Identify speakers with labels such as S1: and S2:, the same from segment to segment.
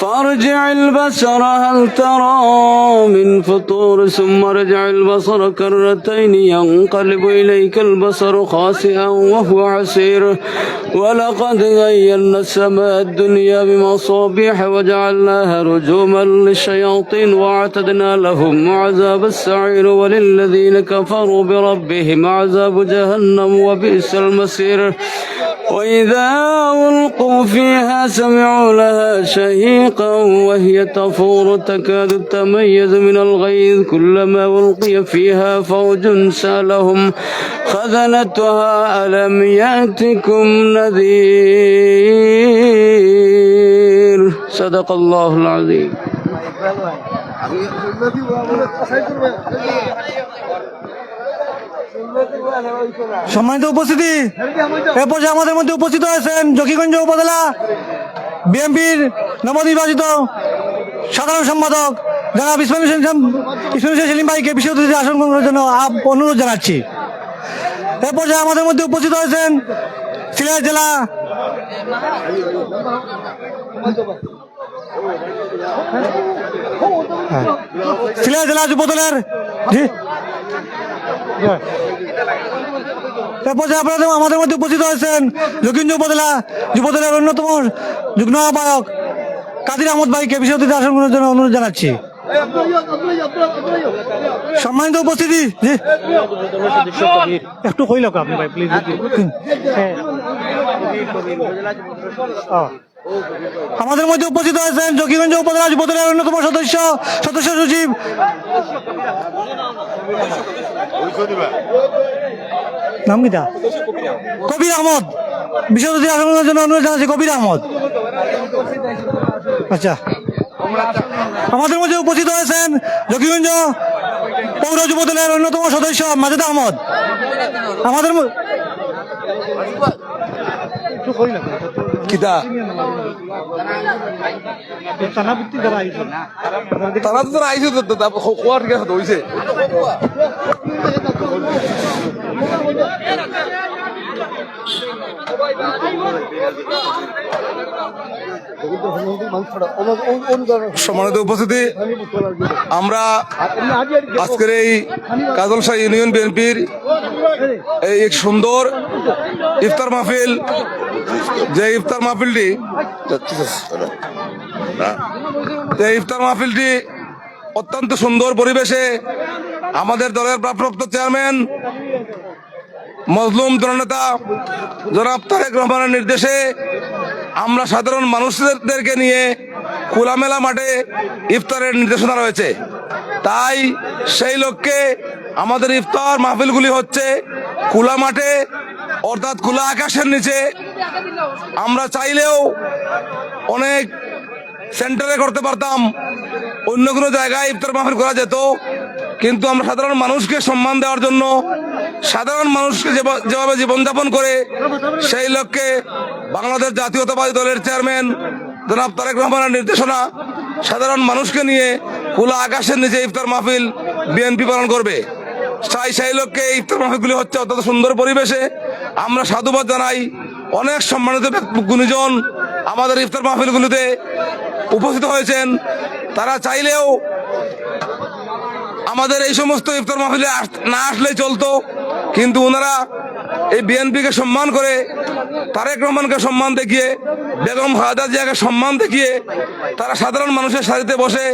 S1: فارجع البصر هل ترى من فطور؟ ثم ارجع البصر كرتين ينقلب إليك البصر خاسئا وهو عسير. ولقد غيرنا السماء الدنيا بمصابيح وجعلناها رجوما للشياطين وأعتدنا لهم عذاب السعير وللذين كفروا بربهم عذاب جهنم وبئس المصير. وإذا ألقوا فيها سمعوا لها شهيقا وهي تفور تكاد تميز من الغيظ كلما ألقي فيها فوج سألهم خزنتها ألم يأتكم نذير؟ صدق الله العظيم.
S2: সম্মানিত উপস্থিতি এ পর্যায়ে আমাদের মধ্যে উপস্থিত হয়েছেন জকিগঞ্জ উপজেলা বিএনপির নবনির্বাচিত সাধারণ সম্পাদক জনাব ইসমাইল হোসেন সাম- হোসেন সেলিম ভাইকে অতিথি আসন গ্রহণ করার জন্য অনুরোধ জানাচ্ছি এ পর্যায়ে আমাদের মধ্যে উপস্থিত হয়েছেন সিলেট জেলা। সিলেট জেলা যুবদলের এরপর যে আপনারা আমাদের মধ্যে উপস্থিত হয়েছেন। দক্ষিণ উপজেলা যুবদলের অন্যতম যুগ্ম আহ্বায়ক কাদির আহমদ ভাইকে বিশেষ আসন গ্রহণের জন্য অনুরোধ জানাচ্ছি। সম্মানিত উপস্থিতি একটু কইল আপনি ভাই প্লিজ আমাদের মধ্যে উপস্থিত হয়েছেন জকিগঞ্জ উপজেলা যুবদলের অন্যতম সদস্য সদস্য সচিব। নাম কিটা কবির আহমদ। বিশেষ অতিথি আসনের জন্য অনুরোধ জানাচ্ছি কবির আহমদ। আচ্ছা। আমাদের মধ্যে উপস্থিত হয়েছেন জকিগঞ্জ পৌর যুব দলের অন্যতম সদস্য মাজেদ আহমদ। আমাদের
S3: কিতা তারা তো আইছে তো খোয়ার ঠিক আছে সম্মানিত উপস্থিতি, আমরা আজকের এই কাজলশাহ ইউনিয়ন বিএনপির এই এক সুন্দর ইফতার মাহফিল, যে ইফতার মাহফিলটি, যে ইফতার মাহফিলটি অত্যন্ত সুন্দর পরিবেশে আমাদের দলের প্রাপ্ত চেয়ারম্যান মজলুম জননেতা জনাব তারেক রহমানের নির্দেশে আমরা সাধারণ মানুষদেরকে নিয়ে খোলামেলা মাঠে ইফতারের নির্দেশনা রয়েছে। তাই সেই লক্ষ্যে আমাদের ইফতার মাহফিলগুলি হচ্ছে খোলা মাঠে, অর্থাৎ খোলা আকাশের নিচে। আমরা চাইলেও অনেক সেন্টারে করতে পারতাম, অন্য কোনো জায়গায় ইফতার মাহফিল করা যেত। কিন্তু আমরা সাধারণ মানুষকে সম্মান দেওয়ার জন্য সাধারণ মানুষকে যেভাবে জীবনযাপন করে, সেই লক্ষ্যে বাংলাদেশ জাতীয়তাবাদী দলের চেয়ারম্যান জনাব তারেক রহমানের নির্দেশনা, সাধারণ মানুষকে নিয়ে খোলা আকাশের নিচে ইফতার মাহফিল বিএনপি পালন করবে। সাই সেই এই ইফতার মাহফিলগুলি হচ্ছে অত্যন্ত সুন্দর পরিবেশে। আমরা সাধুবাদ জানাই অনেক সম্মানিত গুণীজন আমাদের ইফতার মাহফিলগুলিতে উপস্থিত হয়েছেন। তারা চাইলেও আমাদের এই সমস্ত ইফতার মাহফিলে না আসলেই চলতো। কিন্তু ওনারা এই বিএনপিকে সম্মান করে তারেক রহমানকে সম্মান দেখিয়ে, বেগম খালেদা জিয়াকে সম্মান দেখিয়ে তারা সাধারণ মানুষের সারিতে বসে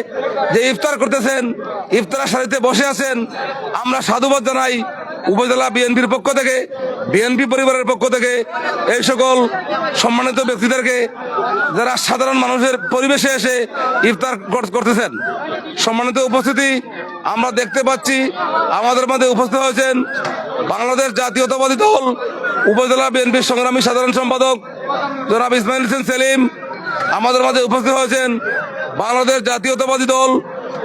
S3: যে ইফতার করতেছেন, ইফতারের সারিতে বসে আছেন, আমরা সাধুবাদ জানাই। উপজেলা বিএনপির পক্ষ থেকে, বিএনপি পরিবারের পক্ষ থেকে এই সকল সম্মানিত ব্যক্তিদেরকে যারা সাধারণ মানুষের পরিবেশে এসে ইফতার করতেছেন, সম্মানিত উপস্থিতি আমরা দেখতে পাচ্ছি। আমাদের মধ্যে উপস্থিত হয়েছেন বাংলাদেশ জাতীয়তাবাদী দল, উপজেলা বিএনপির সংগ্রামী সাধারণ সম্পাদক জনাব ইসমাইল হোসেন সেলিম। আমাদের মাঝে উপস্থিত হয়েছেন বাংলাদেশ জাতীয়তাবাদী দল,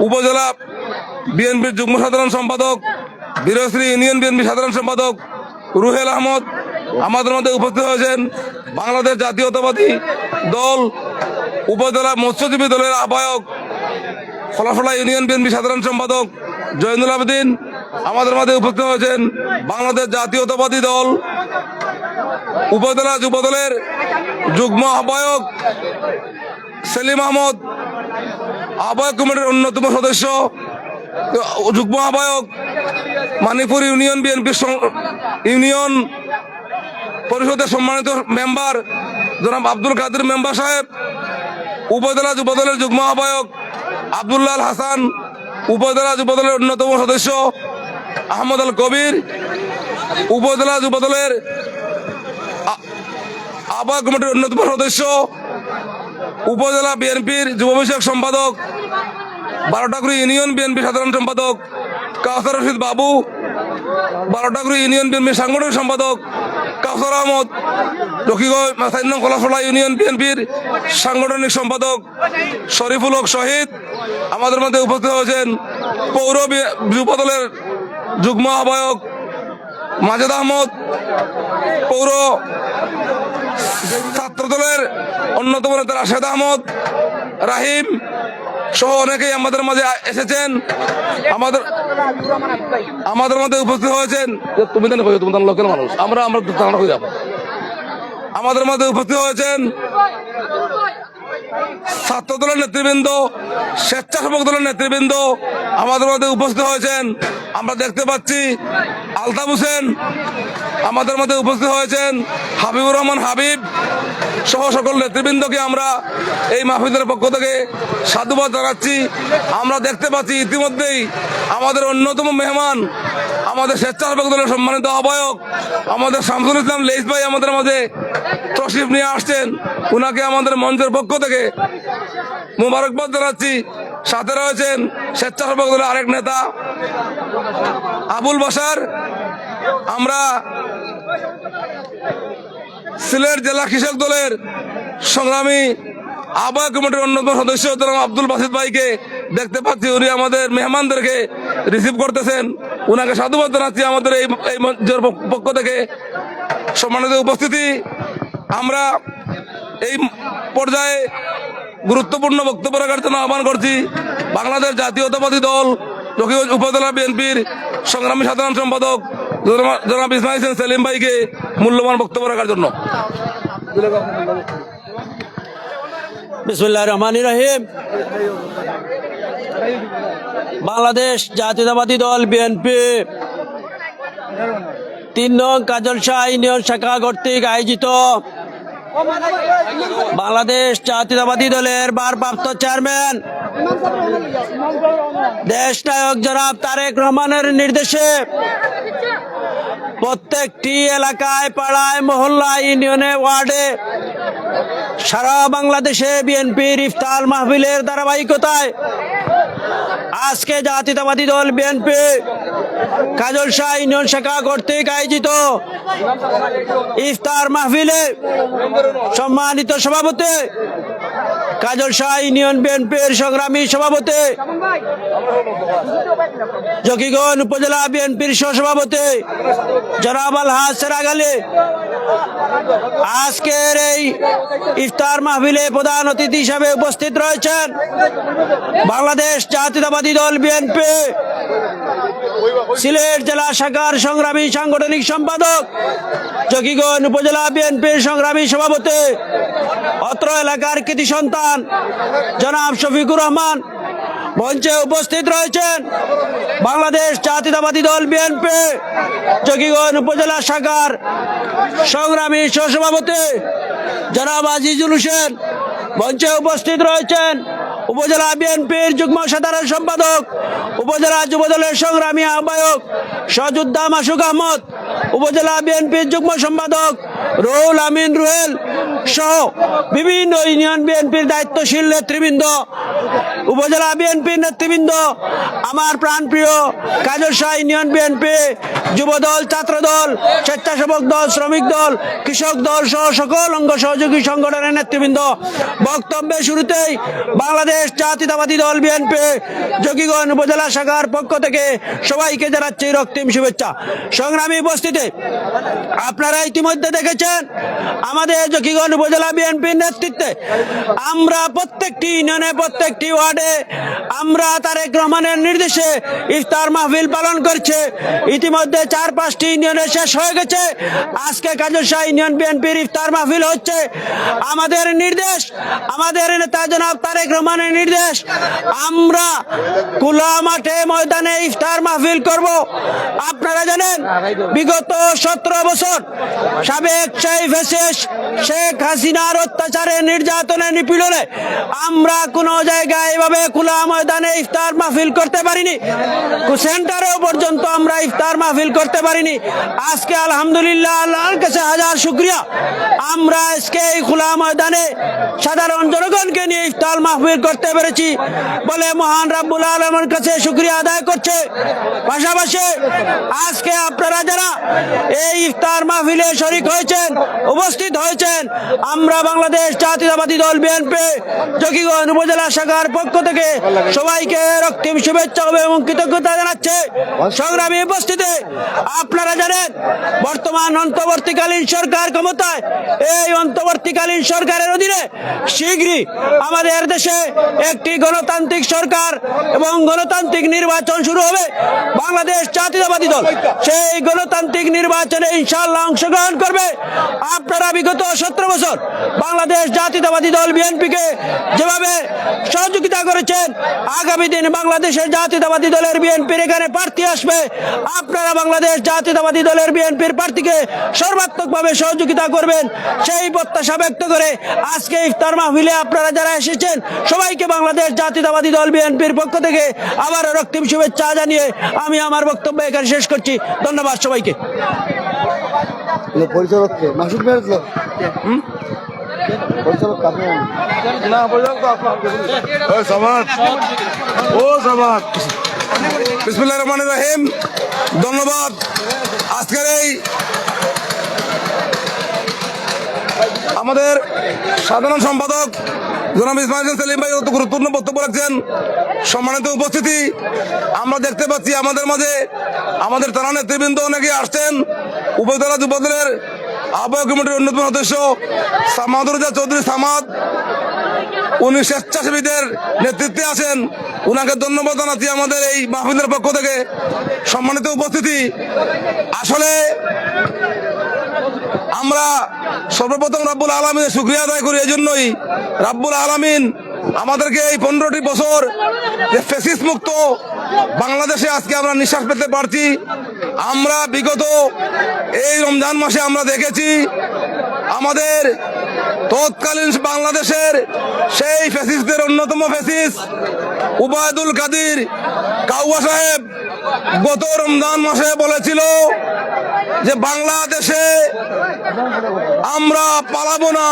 S3: উপজেলা বিএনপির যুগ্ম সাধারণ সম্পাদক বীরশ্রী ইউনিয়ন বিএনপি সাধারণ সম্পাদক রুহেল আহমদ আমাদের মধ্যে উপস্থিত হয়েছেন। বাংলাদেশ জাতীয়তাবাদী দল, উপজেলা মৎস্যজীবী দলের আহ্বায়ক, ফলাফলা ইউনিয়ন বিএনপি সাধারণ সম্পাদক জয়নুল আবেদিন আমাদের মধ্যে উপস্থিত হয়েছেন। বাংলাদেশ জাতীয়তাবাদী দল, উপজেলা যুব দলের যুগ্ম আহ্বায়ক সেলিম আহমদ, আহ্বায়ক কমিটির অন্যতম সদস্য যুগ্ম আহ্বায়ক মানিপুর ইউনিয়ন বিএনপি ইউনিয়ন পরিষদের সম্মানিত মেম্বার জনাব আব্দুল কাদের মেম্বার সাহেব, উপজেলা যুবদলের যুগ্ম আহ্বায়ক আবদুল্লাহ হাসান, উপজেলা যুবদলের অন্যতম সদস্য আহমদ আল কবির, উপজেলা যুবদলের আ- আহ্বায়ক কমিটির অন্যতম সদস্য উপজেলা বিএনপির যুব বিষয়ক সম্পাদক বারোটাকুড়ি ইউনিয়ন বিএনপি সাধারণ সম্পাদক কাউসার রশিদ বাবু, বারোটাকুড়ি ইউনিয়ন বিএনপির সাংগঠনিক সম্পাদক কাউসার আহমদ লক্ষ্মীগঞ্জ মাসাইন কলাফলা ইউনিয়ন বিএনপির সাংগঠনিক সম্পাদক শরীফুল হক শহীদ। আমাদের মধ্যে উপস্থিত হয়েছেন পৌর যুব দলের যুগ্ম আহ্বায়ক মাজেদ আহমদ, পৌর ছাত্র দলের অন্যতম নেতা রাশেদ আহমদ, রাহিম সহ অনেকেই আমাদের মাঝে এসেছেন। আমাদের আমাদের মধ্যে উপস্থিত হয়েছেন। তুমি তো কই তুমি লোকের মানুষ। আমরা আমরা হয়ে যাব? আমাদের মধ্যে উপস্থিত হয়েছেন ছাত্র দলের নেতৃবৃন্দ, স্বেচ্ছাসেবক দলের নেতৃবৃন্দ। আমাদের মধ্যে উপস্থিত হয়েছেন, আমরা দেখতে পাচ্ছি আলতাফ হোসেন। আমাদের মধ্যে উপস্থিত হয়েছেন হাবিবুর রহমান হাবিব। সহ সকল নেতৃবৃন্দকে আমরা এই মাহফিলের পক্ষ থেকে সাধুবাদ জানাচ্ছি। আমরা দেখতে পাচ্ছি ইতিমধ্যেই আমাদের অন্যতম মেহমান, আমাদের স্বেচ্ছাসেবক দলের সম্মানিত আহ্বায়ক, আমাদের শামসুল ইসলাম লেইস ভাই আমাদের মাঝে তশরিফ নিয়ে আসছেন। উনাকে আমাদের মঞ্চের পক্ষ থেকে মুবারকবাদ জানাচ্ছি। সাথে রয়েছেন স্বেচ্ছাসেবক দলের আরেক নেতা, আবুল বাসার আমরা সিলেট জেলা কৃষক দলের সংগ্রামী আহ্বায়ক কমিটির অন্যতম সদস্য আব্দুল বাসিদ ভাইকে দেখতে পাচ্ছি। উনি আমাদের মেহমানদেরকে রিসিভ করতেছেন। উনাকে সাধুবাদ জানাচ্ছি আমাদের এই এই মঞ্চের পক্ষ থেকে। সম্মানিত উপস্থিতি, আমরা এই পর্যায়ে গুরুত্বপূর্ণ বক্তব্য রাখার জন্য আহ্বান করছি বাংলাদেশ জাতীয়তাবাদী দল উপজেলা বিএনপির সংগ্রামী সাধারণ সম্পাদক জনাব- ইসমাইল সেলিম ভাইকে মূল্যবান বক্তব্য রাখার জন্য।
S4: বাংলাদেশ জাতীয়তাবাদী দল, বিএনপি। তিন নং কাজল শাহ ইউনিয়ন শাখা কর্তৃক আয়োজিত বাংলাদেশ জাতীয়তাবাদী দলের ভারপ্রাপ্ত চেয়ারম্যান। দেশ নায়ক জনাব তারেক রহমানের নির্দেশে প্রত্যেকটি এলাকায় পাড়ায়, মহল্লা, ইউনিয়নে, ওয়ার্ডে সারা বাংলাদেশে বিএনপির ইফতার মাহফিলের ধারাবাহিকতায় আজকে জাতীয়তাবাদী দল বিএনপি কাজল শাহ ইউনিয়ন শাখা কর্তৃক আয়োজিত ইফতার মাহফিলে সম্মানিত সভাপতি, কাজল শাহ ইউনিয়ন বিএনপির সংগ্রামী সভাপতি, জকিগঞ্জ উপজেলা বিএনপির সহসভাপতি, জনাব আলহাজ সেরাগালী আজকের এই ইফতার মাহফিলে প্রধান অতিথি হিসাবে উপস্থিত রয়েছেন বাংলাদেশ জাতীয়তাবাদী দল বিএনপি সিলেট জেলা শাখার সংগ্রামী সাংগঠনিক সম্পাদক জকিগঞ্জ উপজেলা বিএনপির সংগ্রামী সভাপতি, অত্র এলাকার কৃতি সন্তান, জনাব শফিকুর রহমান মঞ্চে উপস্থিত রয়েছেন বাংলাদেশ জাতীয়তাবাদী দল বিএনপি জকিগঞ্জ উপজেলা শাখার সংগ্রামী সহসভাপতি, জনাব আজিজুল হোসেন মঞ্চে উপস্থিত রয়েছেন উপজেলা বিএনপির যুগ্ম সাধারণ সম্পাদক, উপজেলা যুবদলের সংগ্রামী আহ্বায়ক সযোদ্ধা মাসুক আহমদ, উপজেলা বিএনপির যুগ্ম সম্পাদক রুহুল আমিন রুহেল সহ বিভিন্ন ইউনিয়ন বিএনপির দায়িত্বশীল নেতৃবৃন্দ, উপজেলা বিএনপির নেতৃবৃন্দ, আমার প্রাণপ্রিয় কাজরশাহ ইউনিয়ন বিএনপি, যুবদল, ছাত্রদল, স্বেচ্ছাসেবক দল, শ্রমিক দল, কৃষক দল সহ সকল অঙ্গ সহযোগী সংগঠনের নেতৃবৃন্দ। বক্তব্যের শুরুতেই বাংলাদেশ জাতীয়তাবাদী দল বিএনপি যোগীগঞ্জ উপজেলা শাখার পক্ষ থেকে সবাইকে জানাচ্ছি রক্তিম শুভেচ্ছা। সংগ্রামী উপস্থিতি, আপনারা ইতিমধ্যে দেখেছেন, আমাদের জকিগঞ্জ উপজেলা বিএনপির নেতৃত্বে আমরা প্রত্যেকটি ইউনিয়নে, প্রত্যেকটি ওয়ার্ডে আমরা তারেক রহমানের নির্দেশে ইফতার মাহফিল পালন করছে। ইতিমধ্যে চার পাঁচটি ইউনিয়নে শেষ হয়ে গেছে। আজকে কাজরশাহ ইউনিয়ন বিএনপির ইফতার মাহফিল হচ্ছে। আমাদের নির্দেশ, আমাদের নেতা জনাব তারেক রহমানের নির্দেশ। আমরা খোলা মাঠে ময়দানে ইফতার মাহফিল করব। আপনারা জানেন, বিগত সতেরো বছর সাবেক শেখ হাসিনার অত্যাচারে নির্যাতনে নিপীড়নে আমরা কোনো জায়গায় এভাবে খোলা ময়দানে ইফতার মাহফিল করতে পারিনি। সেন্টারেও পর্যন্ত আমরা ইফতার মাহফিল করতে পারিনি। আজকে আলহামদুলিল্লাহ আল্লাহর কাছে হাজার শুক্রিয়া। আমরা আজকে এই খোলা ময়দানে সাধারণ জনগণকে নিয়ে ইফতার মাহফিল করতে পেরেছি। বলে মহান রাব্বুল আলমের কাছে শুক্রিয়া আদায় করছে। পাশাপাশি আজকে আপনারা যারা এই ইফতার মাহফিলে শরিক হয়েছেন, উপস্থিত হয়েছেন, আমরা বাংলাদেশ জাতীয়তাবাদী দল বিএনপি জকিগঞ্জ উপজেলা শাখার পক্ষ থেকে সবাইকে রক্তিম শুভেচ্ছা এবং কৃতজ্ঞতা জানাচ্ছে। সংগ্রামী উপস্থিতি, আপনারা জানেন, বর্তমান অন্তর্বর্তীকালীন সরকার ক্ষমতায়, এই অন্তর্বর্তীকালীন সরকারের অধীনে শীঘ্রই আমাদের দেশে একটি গণতান্ত্রিক সরকার এবং গণতান্ত্রিক নির্বাচন শুরু হবে বাংলাদেশ জাতীয়তাবাদী দল। সেই গণতান্ত্রিক নির্বাচনে ইনশাল্লাহ অংশগ্রহণ করবে। আপনারা বিগত সতেরো বছর বাংলাদেশ জাতীয়তাবাদী দল বিএনপিকে যেভাবে সহযোগিতা করেছেন, আগামী দিন বাংলাদেশের জাতীয়তাবাদী দলের বিএনপির এখানে প্রার্থী আসবে। আপনারা বাংলাদেশ জাতীয়তাবাদী দলের বিএনপির প্রার্থীকে সর্বাত্মকভাবে সহযোগিতা করবেন। সেই প্রত্যাশা ব্যক্ত করে আজকে ইফতার মাহফিলে আপনারা যারা এসেছেন সবাইকে বাংলাদেশ জাতীয়তাবাদী দল বিএনপির পক্ষ থেকে আবারও রক্তিম শুভেচ্ছা জানিয়ে আমি আমার বক্তব্য এখানে শেষ করছি। ধন্যবাদ সবাইকে।
S5: পরিচালককে। মাসুদ মেরে পরিচালক কাপড় না পরিচালক
S3: ও সামাদ। ও সামাদ। বিসমুল্লাহ রহমান রহিম। ধন্যবাদ। আজকের এই আমাদের সাধারণ সম্পাদক জনাব ইসমাইল সেলিম ভাই গুরুত্বপূর্ণ বক্তব্য রাখছেন। সম্মানিত উপস্থিতি, আমরা দেখতে পাচ্ছি আমাদের মাঝে আমাদের থানা নেতৃবৃন্দ অনেকে আসছেন। উপজেলা যুবদলের আহ্বায়ক কমিটির অন্যতম সদস্য সামাদুর চৌধুরী সামাদ। উনি স্বেচ্ছাসেবীদের নেতৃত্বে আছেন। উনাকে ধন্যবাদ জানাচ্ছি আমাদের এই মাহফিলের পক্ষ থেকে। সম্মানিত উপস্থিতি, আসলে আমরা সর্বপ্রথম রাব্বুল আলমিনের শুক্রিয়া আদায় করি এই জন্যই রাব্বুল আলমিন আমাদেরকে এই পনেরোটি বছর যে ফেসিস মুক্ত বাংলাদেশে আজকে আমরা নিঃশ্বাস পেতে পারছি। আমরা বিগত এই রমজান মাসে আমরা দেখেছি আমাদের তৎকালীন বাংলাদেশের সেই ফেসিসদের অন্যতম ফেসিস উবায়দুল কাদির কাউয়া সাহেব গত রমজান মাসে বলেছিল যে বাংলাদেশে আমরা পালাবো না,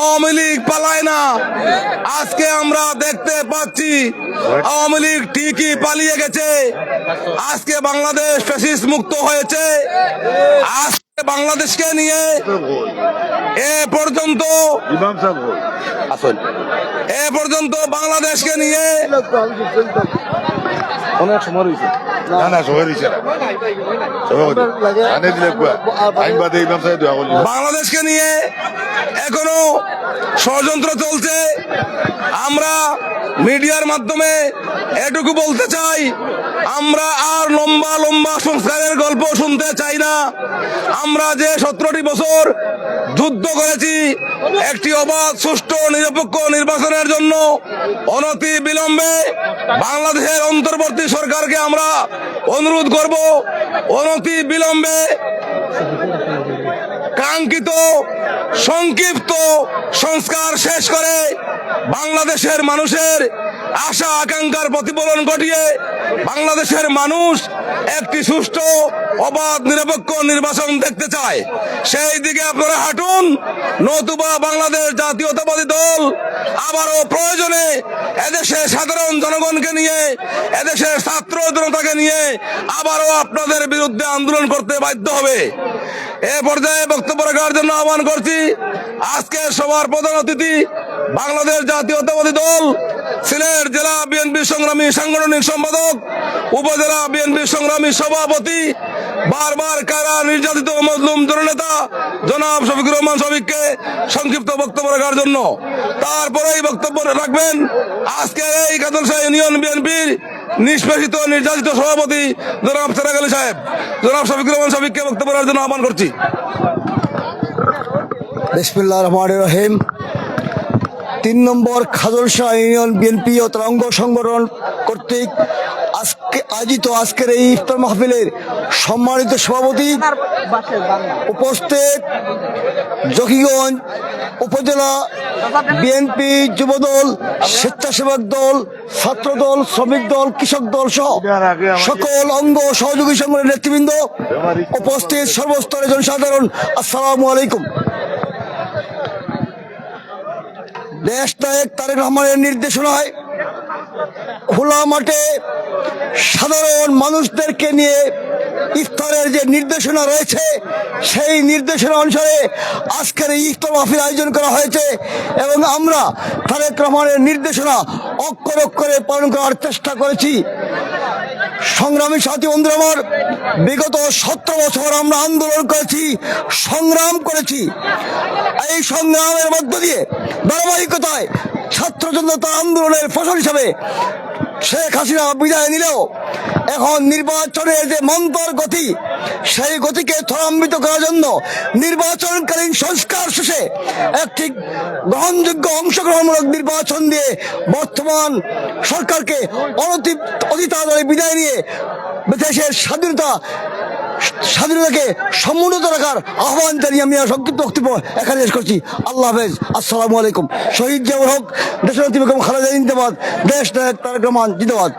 S3: আওয়ামী লীগ পালায় না। আজকে আমরা দেখতে পাচ্ছি, আওয়ামী লীগ ঠিকই পালিয়ে গেছে। আজকে বাংলাদেশ ফ্যাসিস্ট মুক্ত হয়েছে। আজকে বাংলাদেশকে নিয়ে এ পর্যন্ত এ পর্যন্ত বাংলাদেশকে নিয়ে
S5: অনেক সময় রয়েছে।
S6: দিছে। আনে দিলে
S3: বাংলাদেশকে নিয়ে এখনও ষড়যন্ত্র চলছে। আমরা মিডিয়ার মাধ্যমে এটুকু বলতে চাই আমরা আর লম্বা লম্বা সংস্কারের গল্প শুনতে চাই না। আমরা যে সতেরোটি বছর যুদ্ধ করেছি, একটি অবাধ, সুষ্ঠু, নিরপেক্ষ নির্বাচনের জন্য অনতি বিলম্বে বাংলাদেশের অন্তর্বর্তী সরকারকে আমরা অনুরোধ করব, অনতি বিলম্বে কাঙ্ক্ষিত, সংক্ষিপ্ত সংস্কার শেষ করে বাংলাদেশের মানুষের আশা আকাঙ্ক্ষার প্রতিফলন ঘটিয়ে বাংলাদেশের মানুষ একটি সুষ্ঠু, অবাধ, নিরপেক্ষ নির্বাচন দেখতে চায়। সেই দিকে আপনারা হাঁটুন, নতুবা বাংলাদেশ জাতীয়তাবাদী দল আবারও প্রয়োজনে এদেশের সাধারণ জনগণকে নিয়ে, এদেশের ছাত্র জনতাকে নিয়ে আবারও আপনাদের বিরুদ্ধে আন্দোলন করতে বাধ্য হবে। এ পর্যায়ে বক্তব্য রাখার জন্য আহ্বান করছি আজকে সবার প্রধান অতিথি বাংলাদেশ জাতীয়তাবাদী দল সিলেট জেলা বিএনপি সংগ্রামী সাংগঠনিক সম্পাদক, উপজেলা বিএনপি সংগ্রামী সভাপতি, বারবার কারা নির্যাতিত মজলুম জননেতা জনাব শফিকুর রহমান শফিককে সংক্ষিপ্ত বক্তব্য রাখার জন্য। তারপরেই বক্তব্য রাখবেন আজকের এই কাদলশাহ ইউনিয়ন বিএনপির নিষ্পেষিত নির্যাতিত সভাপতি জনাব সেরাগ আলী সাহেব। জনাব শফিকুর রহমান শফিককে বক্তব্য রাখার জন্য আহ্বান করছি।
S7: রহমান রহিম। তিন নম্বর খাজলশাহ ইউনিয়ন বিএনপি ও তার অঙ্গ সংগঠন কর্তৃক আজকে আয়োজিত আজকের এই ইফতার মাহফিলের সম্মানিত সভাপতি উপস্থিত জকিগঞ্জ উপজেলা বিএনপি যুবদল, স্বেচ্ছাসেবক দল ছাত্র দল শ্রমিক দল, কৃষক দল সহ সকল অঙ্গ সহযোগী সংগঠনের নেতৃবৃন্দ উপস্থিত সর্বস্তরের জনসাধারণ, আসসালামু আলাইকুম। দেশ নায়ক তারেক রহমানের নির্দেশনায় খোলা মাঠে সাধারণ মানুষদেরকে নিয়ে ইফতারের যে নির্দেশনা রয়েছে, সেই নির্দেশনা অনুসারে আজকের ইফতার মাহফিল আয়োজন করা হয়েছে এবং আমরা তারেক রহমানের নির্দেশনা অক্ষর অক্ষরে পালন করার চেষ্টা করেছি। সংগ্রামী সাথী বন্ধুরা আমার বিগত সতেরো বছর আমরা আন্দোলন করেছি, সংগ্রাম করেছি। এই সংগ্রামের মধ্য দিয়ে ধারাবাহিকতায় ছাত্র জনতা আন্দোলনের ফসল হিসাবে শেখ হাসিনা বিদায় নিলেও এখন নির্বাচনের যে মন্তর গতি, সেই গতিকে ত্বরান্বিত করার জন্য নির্বাচনকালীন সংস্কার শেষে একটি গ্রহণযোগ্য অংশগ্রহণমূলক নির্বাচন দিয়ে বর্তমান সরকারকে অনতি অতি তাড়াতাড়ি বিদায় নিয়ে দেশের স্বাধীনতা স্বাধীনতাকে সমুন্নত রাখার আহ্বান জানিয়ে আমি সংক্ষিপ্ত বক্তব্য এখানে শেষ করছি। আল্লাহ হাফেজ। আসসালামু আলাইকুম। শহীদ জিয়াউর হক দেশনেত্রী বেগম খালেদা জিন্দাবাদ, দেশ নায়ক তারেক রহমান জিন্দাবাদ।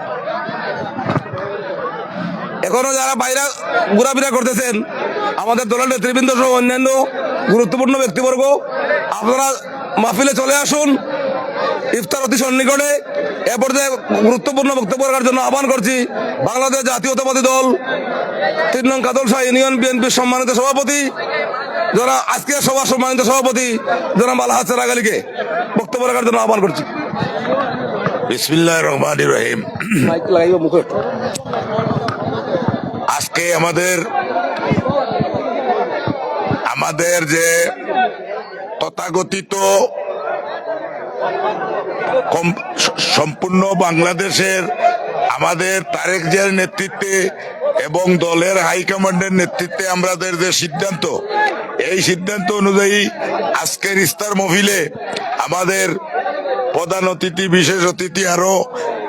S3: এখনও যারা বাইরে ঘোরাফেরা করতেছেন, আমাদের দলের নেতৃবৃন্দ সহ অন্যান্য গুরুত্বপূর্ণ ব্যক্তিবর্গ, আপনারা মাহফিলে চলে আসুন। ইফতার অতি সন্নিকটে এ পর্যায়ে গুরুত্বপূর্ণ বক্তব্য রাখার জন্য আহ্বান করছি বাংলাদেশ জাতীয়তাবাদী দল তিন নং কাদল শাহ ইউনিয়ন বিএনপির সম্মানিত সভাপতি যারা আজকে সভা সম্মানিত সভাপতি জনাব আলহাজ সেরাগ আলীকে বক্তব্য রাখার জন্য আহ্বান করছি।
S6: বিসমিল্লাহ রহমান রহিম। আজকে আমাদের আমাদের যে তথাকথিত স- সম্পূর্ণ বাংলাদেশের আমাদের তারেক জিয়ার নেতৃত্বে এবং দলের হাইকমান্ডের নেতৃত্বে আমাদের যে সিদ্ধান্ত, এই সিদ্ধান্ত অনুযায়ী আজকের ইস্তার মহিলে আমাদের প্রধান অতিথি, বিশেষ অতিথি আরও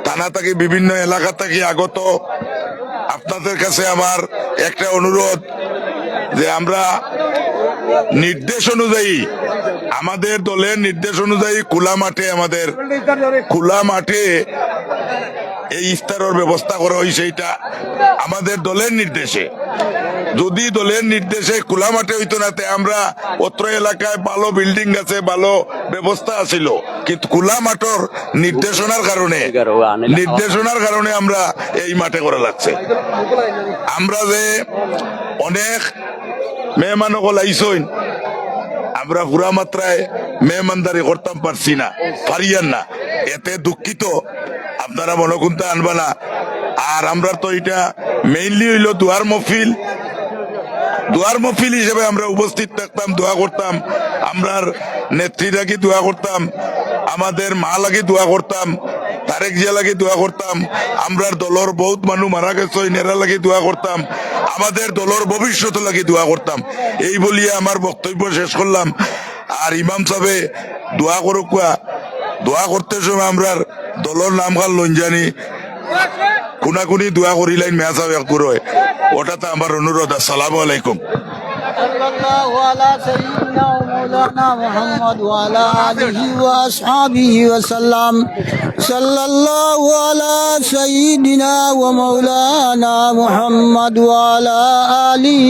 S6: থানা থেকে বিভিন্ন এলাকা থেকে আগত। আপনাদের কাছে আমার একটা অনুরোধ যে আমরা নির্দেশ অনুযায়ী আমাদের দলের নির্দেশ অনুযায়ী খোলা মাঠে আমাদের খোলা মাঠে এই ইফতারের ব্যবস্থা করা হয়েছে এটা আমাদের দলের নির্দেশে। যদি দলের নির্দেশে খোলা মাঠে হইতো না, তে আমরা অত্র এলাকায় ভালো বিল্ডিং আছে, ভালো ব্যবস্থা আছিল। কিন্তু খোলা মাঠের নির্দেশনার কারণে নির্দেশনার কারণে আমরা এই মাঠে করা লাগছে। আমরা যে অনেক মেহমান সকল আইসইন আমরা পুরা মাত্রায় মেহমানদারি করতাম পারছি না, পারিয়ান না। এতে দুঃখিত, আপনারা মনকুন্তা আনবা না। আর আমরা তো এটা মেইনলি হইল দুয়ার মফিল দুয়ার মফিল হিসেবে আমরা উপস্থিত থাকতাম, দোয়া করতাম। আমরার নেত্রী লাগি দোয়া করতাম? আমাদের মা লাগি দোয়া করতাম। তারেক জিয়া লাগি দোয়া করতাম। আমরার দলর বহুত মানুষ মারা গেছে নেরা লাগি দোয়া করতাম। আমাদের দলর ভবিষ্যৎ লাগি দোয়া করতাম। এই বলিয়ে আমার বক্তব্য শেষ করলাম। আর ইমাম সাহেবে দোয়া করুক দোয়া করতে সময় আমরার দলর নাম খাল লঞ্জানি। কোনাকুনি দোয়া করিলাইন মেয়া সাহেব করে ওটাতে আমার অনুরোধ, আসসালামু আলাইকুম।
S5: صلى الله على سيدنا ومولانا محمد وعلى آله وأصحابه وسلم صلى الله على سيدنا ومولانا محمد وعلى آله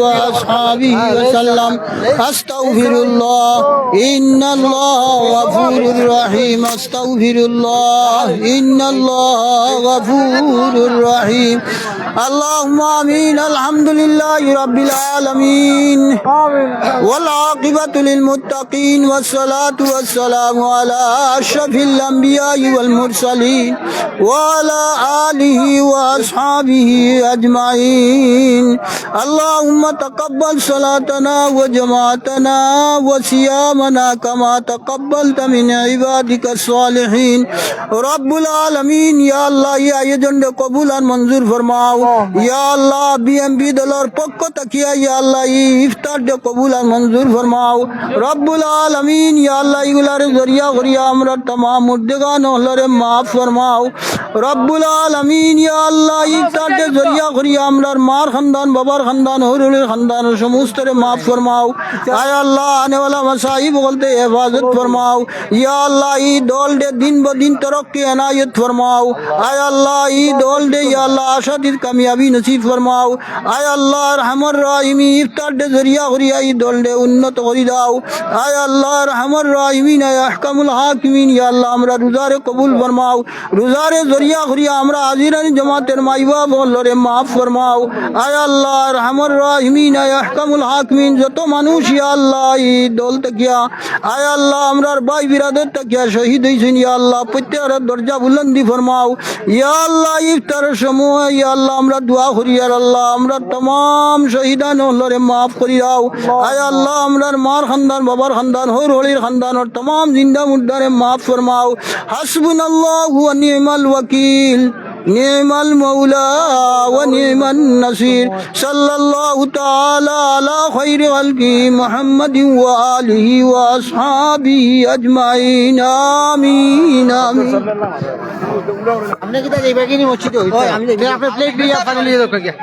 S5: وأصحابه وسلم أستغفر الله إن الله غفور رحيم أستغفر الله إن الله غفور رحيم اللهم آمين الحمد لله رب العالمين والعاقبة للمتقين والصلاة والسلام على أشرف الأنبياء والمرسلين وعلى آله وأصحابه أجمعين اللهم تقبل صلاتنا وجماعتنا وصيامنا كما تقبلت من عبادك الصالحين رب العالمين يا الله يا আয়োজন কবুল আর মঞ্জুর ফরমাও ইয়া আল্লাহ বিএমপি দলের পক্ষ তাকিয়া ইয়া আল্লাহ এই ইফতার দে কবুল আর মঞ্জুর কবুল ফরমাও। রব্বুল আলমিন আল্লাহ ইগুলার জরিয়া করিয়া আমরা তমাম মুর্দেগান হলরে মাফ ফরমাও। রব্বুল আলমিন আল্লাহ, ইফতারকে জরিয়া করিয়া আমরার মার খানদান, বাবার খানদান, হরুলের খানদান সমস্তরে মাফ ফরমাও। আয় আল্লাহ, আনেওয়ালা মাসাহি বলতে হেফাজত ফরমাও। ইয়া আল্লাহ, ই দল ডে দিন ব দিন তরক্কি এনায়ত ফরমাও। আয় আল্লাহ, ই দল ডে ইয়া আল্লাহ আশাদির কামিয়াবি নসিব ফরমাও। আয় আল্লাহ রহমান রাহিমি ইফতার ডে জরিয়া করিয়া ই দল ডে উন্নতি জান্নাত করি দাও। আয় আল্লাহ রহমর রাহিমিন আহকামুল হাকিমিন। ইয়া আল্লাহ, আমরা রোজারে কবুল ফরমাও। রোজারে জরিয়া ঘুরিয়া আমরা আজিরানি জমাতের মাইবা বলরে মাফ ফরমাও। আয় আল্লাহ রহমর রাহিমিন আহকামুল হাকিমিন। যত মানুষ ইয়া আল্লাহ এই দল তাকিয়া। আয় আল্লাহ আমরার ভাই বিরাদের তাকিয়া শহীদ হয়েছেন ইয়া আল্লাহ। প্রত্যেকের দরজা বুলন্দি ফরমাও। ইয়া আল্লাহ ইফতারের সময়, ইয়া আল্লাহ, আমরা দোয়া করি আল্লাহ। আমরা তমাম শহীদান হলরে মাফ করি দাও। আয় আল্লাহ আমরার মার খানদান বাবার খানদান হর হলির খানদান और तमाम जिंदा मुद्दारे माफ फरमाओ हसबुन अल्लाह व निअमल वकील نعم المولى ونعم النصير صلى الله تعالى على خير خلقه محمد وآله وأصحابه أجمعين آمين آمين
S2: हमने कितना देखा कि नहीं मच्छी तो हमने आपने प्लेट भी या खाने लिए देखा क्या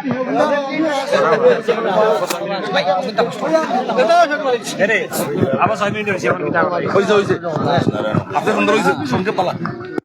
S3: अरे आवाज आई नहीं रही है अपन कितना होइसे होइसे आपने 15 होइसे सुन के पाला